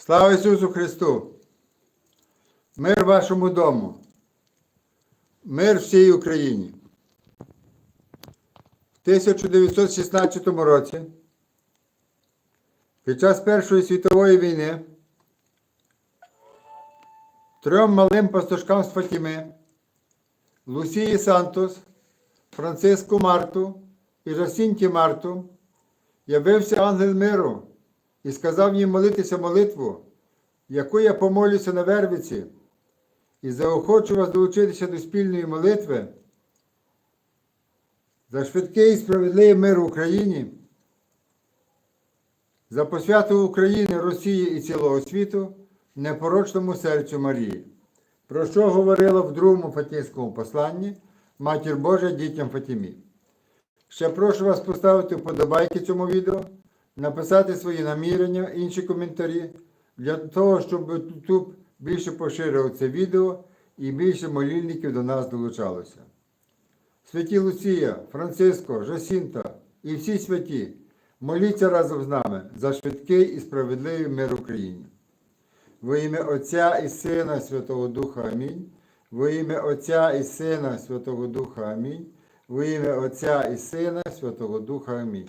Слава Ісусу Христу! Мир вашому дому! Мир всій Україні! В 1916 році під час Першої світової війни трьом малим пастушкам з Фатіми Лусії Сантос, Франциску Марту і Жасінті Марту явився ангел миру і сказав їм молитися молитву, яку я помолюся на Вервиці, і заохочу вас долучитися до спільної молитви за швидкий і справедливий мир в Україні, за посвяту України, Росії і цілого світу непорочному серцю Марії, про що говорила в другому Фатінському посланні Матір Божа дітям Фатімі. Ще прошу вас поставити вподобайки цьому відео, написати свої намірення, інші коментарі, для того, щоб YouTube більше поширив це відео і більше молільників до нас долучалося. Святі Луція, Франциско, Жасінта і всі святі, моліться разом з нами за швидкий і справедливий мир Україні. Во ім'я Отця і Сина Святого Духа Амінь. Во ім'я Отця і Сина Святого Духа Амінь. Во ім'я Отця і Сина Святого Духа Амінь.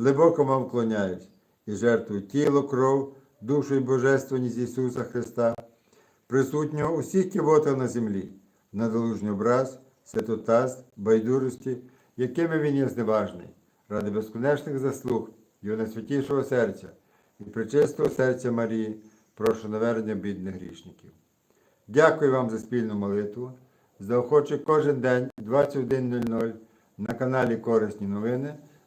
глибоко вам вклоняюсь і жертвую тіло, кров, душу і божественність Ісуса Христа, присутнього усіх кивотах на землі, надолужній образ, святотаз, байдужості, якими він є зневажний, ради безконечних заслуг Його найсвятішого серця і причистого серця Марії, прошу навернення бідних грішників. Дякую вам за спільну молитву. Заохочу кожен день 21.00 на каналі Корисні новини